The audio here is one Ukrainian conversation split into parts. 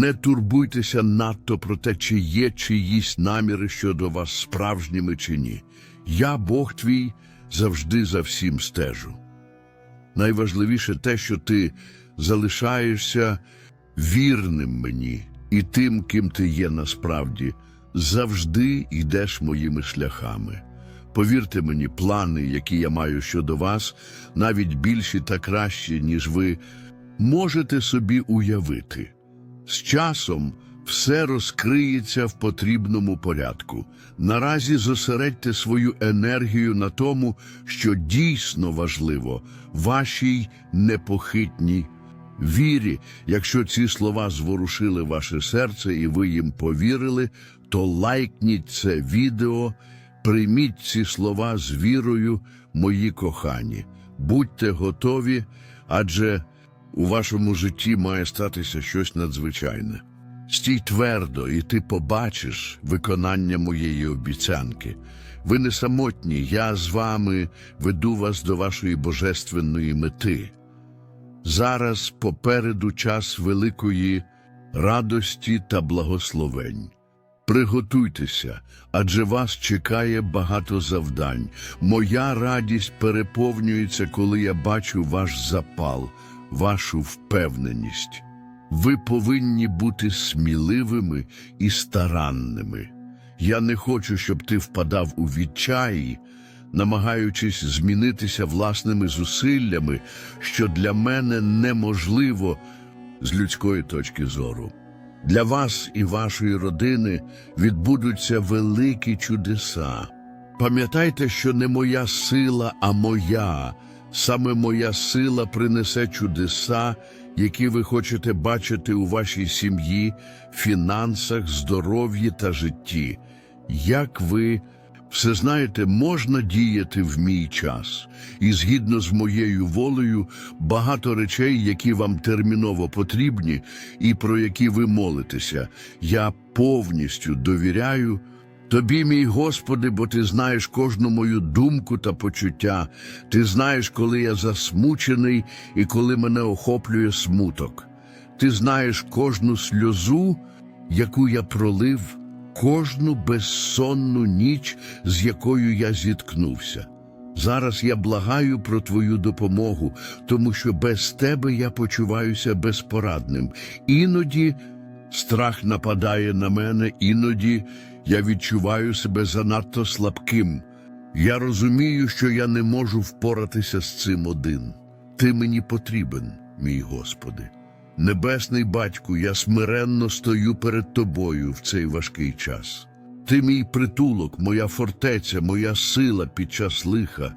Не турбуйтеся надто про те, чи є чиїсь наміри щодо вас справжніми чи ні. Я, Бог твій, завжди за всім стежу. Найважливіше те, що ти залишаєшся вірним мені і тим, ким ти є насправді, завжди йдеш моїми шляхами. Повірте мені, плани, які я маю щодо вас, навіть більші та кращі, ніж ви можете собі уявити. З часом все розкриється в потрібному порядку. Наразі зосередьте свою енергію на тому, що дійсно важливо, вашій непохитній вірі. Якщо ці слова зворушили ваше серце і ви їм повірили, то лайкніть це відео, прийміть ці слова з вірою, мої кохані. Будьте готові, адже у вашому житті має статися щось надзвичайне. Стій твердо, і ти побачиш виконання моєї обіцянки. Ви не самотні, я з вами веду вас до вашої божественної мети. Зараз попереду час великої радості та благословень. Приготуйтеся, адже вас чекає багато завдань. Моя радість переповнюється, коли я бачу ваш запал, вашу впевненість. Ви повинні бути сміливими і старанними. Я не хочу, щоб ти впадав у відчаї, намагаючись змінитися власними зусиллями, що для мене неможливо з людської точки зору. Для вас і вашої родини відбудуться великі чудеса. Пам'ятайте, що не моя сила, а моя. Саме моя сила принесе чудеса, які ви хочете бачити у вашій сім'ї, фінансах, здоров'ї та житті. Як ви все знаєте, можна діяти в мій час, і згідно з моєю волею, багато речей, які вам терміново потрібні, і про які ви молитеся, я повністю довіряю. Тобі, мій Господи, бо ти знаєш кожну мою думку та почуття. Ти знаєш, коли я засмучений і коли мене охоплює смуток. Ти знаєш кожну сльозу, яку я пролив, кожну безсонну ніч, з якою я зіткнувся. Зараз я благаю про твою допомогу, тому що без тебе я почуваюся безпорадним. Іноді страх нападає на мене, іноді я відчуваю себе занадто слабким. Я розумію, що я не можу впоратися з цим один. Ти мені потрібен, мій Господи. Небесний батьку, я смиренно стою перед тобою в цей важкий час. Ти мій притулок, моя фортеця, моя сила під час лиха.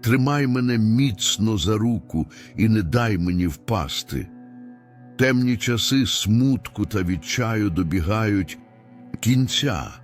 Тримай мене міцно за руку і не дай мені впасти. Темні часи смутку та відчаю добігають кінця.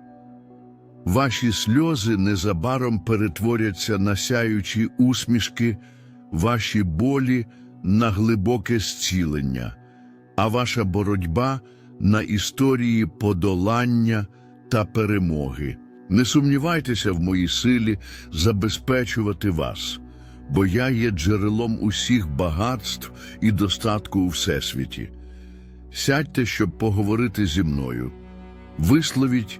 Ваші сльози незабаром перетворяться на сяючі усмішки, ваші болі на глибоке зцілення, а ваша боротьба на історії подолання та перемоги. Не сумнівайтеся в моїй силі забезпечувати вас, бо я є джерелом усіх багатств і достатку у всесвіті. Сядьте, щоб поговорити зі мною. Висловіть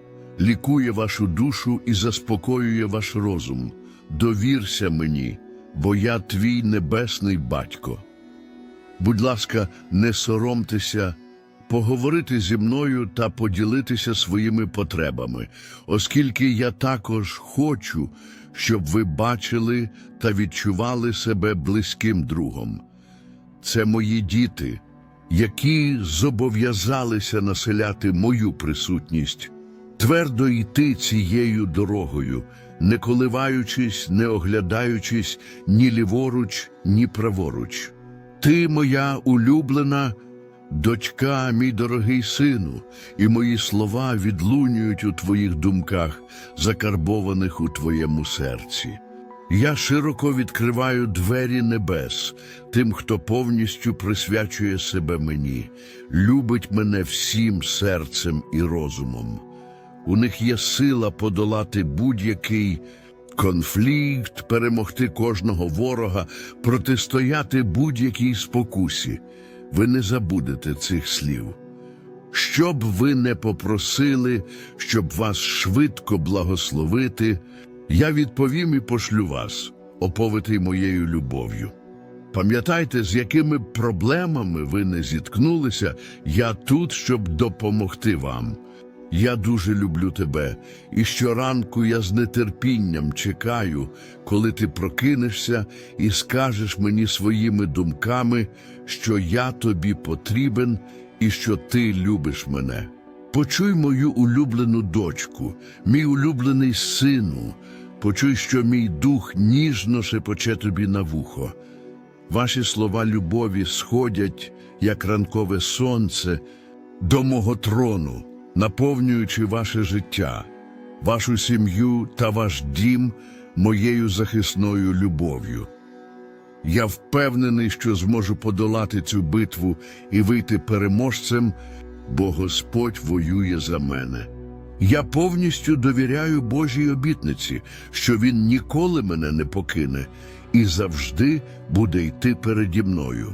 лікує вашу душу і заспокоює ваш розум. Довірся мені, бо я твій небесний батько. Будь ласка, не соромтеся поговорити зі мною та поділитися своїми потребами, оскільки я також хочу, щоб ви бачили та відчували себе близьким другом. Це мої діти, які зобов'язалися населяти мою присутність, твердо йти цією дорогою, не коливаючись, не оглядаючись ні ліворуч, ні праворуч. Ти, моя улюблена дочка, мій дорогий сину, і мої слова відлунюють у твоїх думках, закарбованих у твоєму серці. Я широко відкриваю двері небес тим, хто повністю присвячує себе мені, любить мене всім серцем і розумом. У них є сила подолати будь-який конфлікт, перемогти кожного ворога, протистояти будь-якій спокусі. Ви не забудете цих слів. Що б ви не попросили, щоб вас швидко благословити, я відповім і пошлю вас, оповитий моєю любов'ю. Пам'ятайте, з якими проблемами ви не зіткнулися, я тут, щоб допомогти вам. Я дуже люблю тебе, і щоранку я з нетерпінням чекаю, коли ти прокинешся і скажеш мені своїми думками, що я тобі потрібен і що ти любиш мене. Почуй мою улюблену дочку, мій улюблений сину, почуй, що мій дух ніжно шепоче тобі на вухо. Ваші слова любові сходять, як ранкове сонце, до мого трону, наповнюючи ваше життя, вашу сім'ю та ваш дім моєю захисною любов'ю. Я впевнений, що зможу подолати цю битву і вийти переможцем, бо Господь воює за мене. Я повністю довіряю Божій обітниці, що Він ніколи мене не покине і завжди буде йти переді мною.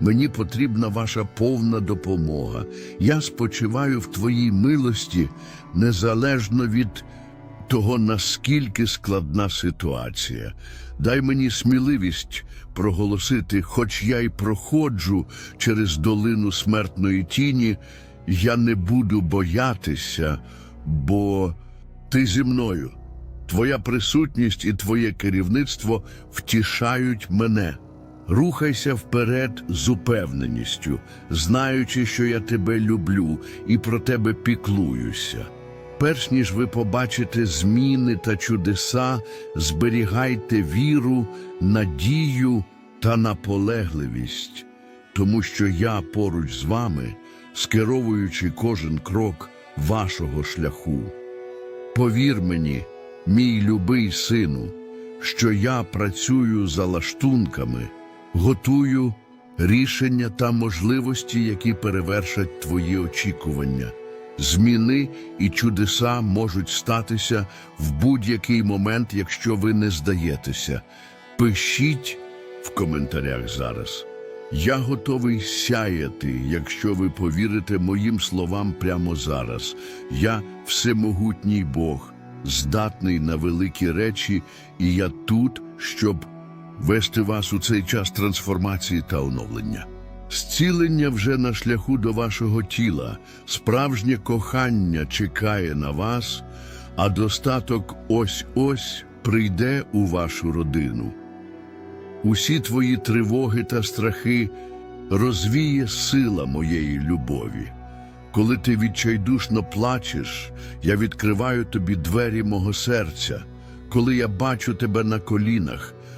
Мені потрібна ваша повна допомога. Я спочиваю в Твоїй милості незалежно від того, наскільки складна ситуація. Дай мені сміливість проголосити, хоч я й проходжу через долину смертної тіні, я не буду боятися, бо ти зі мною. Твоя присутність і твоє керівництво втішають мене. Рухайся вперед з упевненістю, знаючи, що я тебе люблю і про тебе піклуюся. Перш ніж ви побачите зміни та чудеса, зберігайте віру, надію та наполегливість, тому що я поруч з вами, скеровуючи кожен крок вашого шляху. Повір мені, мій любий сину, що я працюю за лаштунками, готую рішення та можливості, які перевершать твої очікування. Зміни і чудеса можуть статися в будь-який момент, якщо ви не здаєтеся. Пишіть в коментарях зараз. Я готовий сяяти, якщо ви повірите моїм словам прямо зараз. Я всемогутній Бог, здатний на великі речі, і я тут, щоб вести вас у цей час трансформації та оновлення. Зцілення вже на шляху до вашого тіла, справжнє кохання чекає на вас, а достаток ось-ось прийде у вашу родину. Усі твої тривоги та страхи розвіє сила моєї любові. Коли ти відчайдушно плачеш, я відкриваю тобі двері мого серця. Коли я бачу тебе на колінах,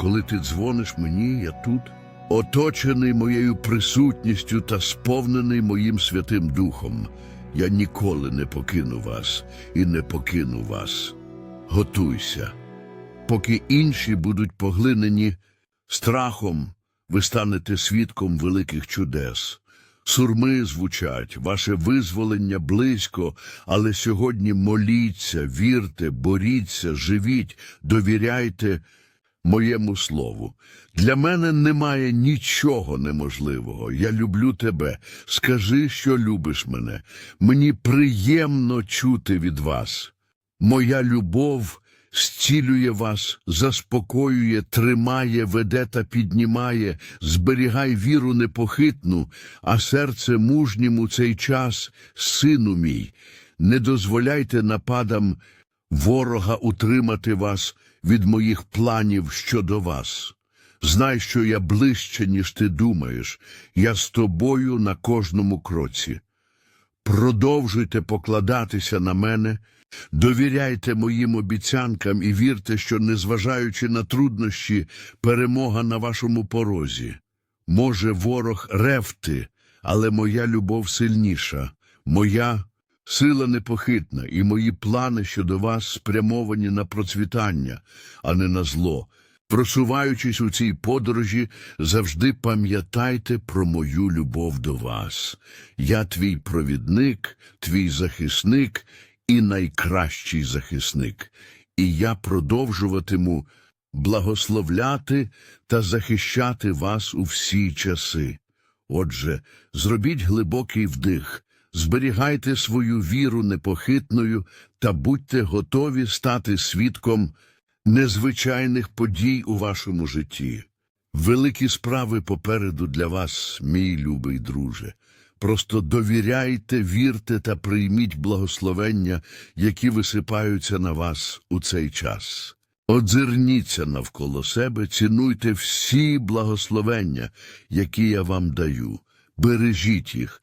Коли ти дзвониш мені, я тут, оточений моєю присутністю та сповнений моїм Святим Духом. Я ніколи не покину вас і не покину вас. Готуйся. Поки інші будуть поглинені страхом, ви станете свідком великих чудес. Сурми звучать, ваше визволення близько, але сьогодні моліться, вірте, боріться, живіть, довіряйте моєму слову. Для мене немає нічого неможливого. Я люблю тебе. Скажи, що любиш мене. Мені приємно чути від вас. Моя любов зцілює вас, заспокоює, тримає, веде та піднімає, зберігай віру непохитну, а серце мужнім у цей час, сину мій. Не дозволяйте нападам ворога утримати вас від моїх планів щодо вас. Знай, що я ближче, ніж ти думаєш, я з тобою на кожному кроці. Продовжуйте покладатися на мене, довіряйте моїм обіцянкам і вірте, що, незважаючи на труднощі, перемога на вашому порозі. Може, ворог ревти, але моя любов сильніша, моя сила непохитна, і мої плани щодо вас спрямовані на процвітання, а не на зло. Просуваючись у цій подорожі, завжди пам'ятайте про мою любов до вас. Я твій провідник, твій захисник і найкращий захисник. І я продовжуватиму благословляти та захищати вас у всі часи. Отже, зробіть глибокий вдих, зберігайте свою віру непохитною та будьте готові стати свідком незвичайних подій у вашому житті. Великі справи попереду для вас, мій любий друже. Просто довіряйте, вірте та прийміть благословення, які висипаються на вас у цей час. Одзирніться навколо себе, цінуйте всі благословення, які я вам даю. Бережіть їх,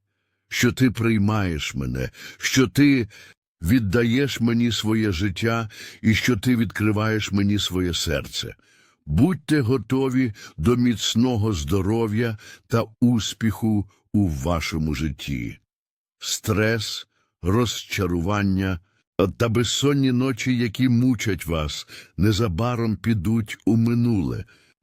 що ти приймаєш мене, що ти віддаєш мені своє життя і що ти відкриваєш мені своє серце. Будьте готові до міцного здоров'я та успіху у вашому житті. Стрес, розчарування та безсонні ночі, які мучать вас, незабаром підуть у минуле.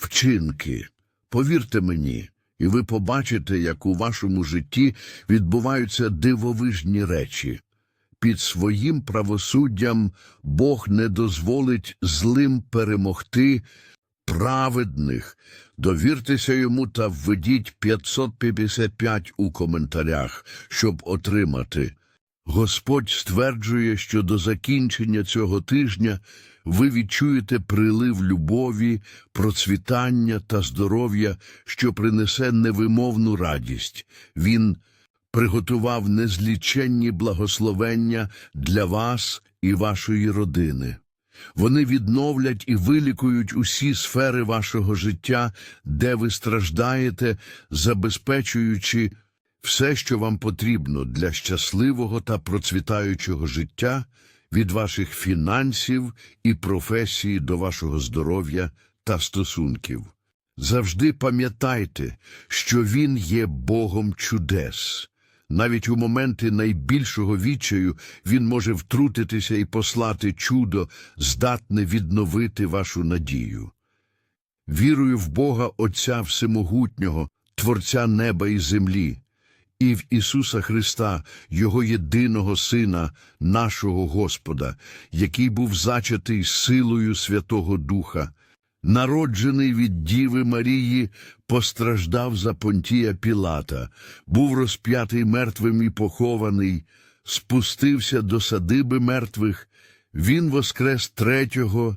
вчинки. Повірте мені, і ви побачите, як у вашому житті відбуваються дивовижні речі. Під своїм правосуддям Бог не дозволить злим перемогти праведних. Довіртеся йому та введіть 555 у коментарях, щоб отримати. Господь стверджує, що до закінчення цього тижня ви відчуєте прилив любові, процвітання та здоров'я, що принесе невимовну радість. Він приготував незліченні благословення для вас і вашої родини. Вони відновлять і вилікують усі сфери вашого життя, де ви страждаєте, забезпечуючи все, що вам потрібно для щасливого та процвітаючого життя, від ваших фінансів і професії до вашого здоров'я та стосунків. Завжди пам'ятайте, що Він є Богом чудес. Навіть у моменти найбільшого відчаю Він може втрутитися і послати чудо, здатне відновити вашу надію. Вірую в Бога Отця Всемогутнього, Творця неба і землі, і в Ісуса Христа, Його єдиного Сина, нашого Господа, який був зачатий силою Святого Духа, народжений від Діви Марії, постраждав за Понтія Пілата, був розп'ятий мертвим і похований, спустився до садиби мертвих, він воскрес третього